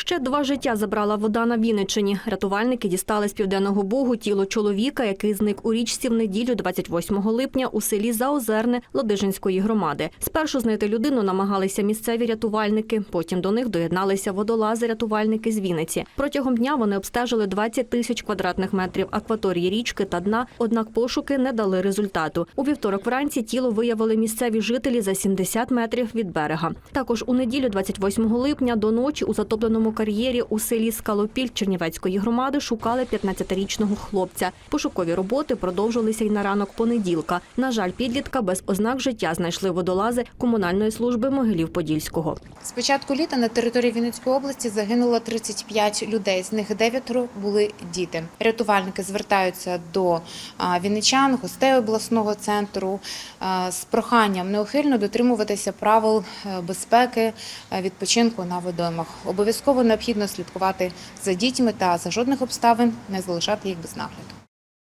Ще два життя забрала вода на Вінниччині. Рятувальники дістали з південного бугу тіло чоловіка, який зник у річці в неділю 28 липня у селі Заозерне Ладижинської громади. Спершу знайти людину намагалися місцеві рятувальники. Потім до них доєдналися водолази-рятувальники з Вінниці. Протягом дня вони обстежили 20 тисяч квадратних метрів акваторії річки та дна, однак пошуки не дали результату. У вівторок вранці тіло виявили місцеві жителі за 70 метрів від берега. Також у неділю, 28 липня, до ночі у затопленому кар'єрі у селі Скалопіль Чернівецької громади шукали 15-річного хлопця. Пошукові роботи продовжилися й на ранок понеділка. На жаль, підлітка без ознак життя знайшли водолази комунальної служби Могилів-Подільського. З початку літа на території Вінницької області загинуло 35 людей. З них дев'ятеро були діти. Рятувальники звертаються до вінничан, гостей обласного центру з проханням неухильно дотримуватися правил е, безпеки е, відпочинку на водоймах. Обов'язково необхідно слідкувати за дітьми та за жодних обставин не залишати їх без нагляду.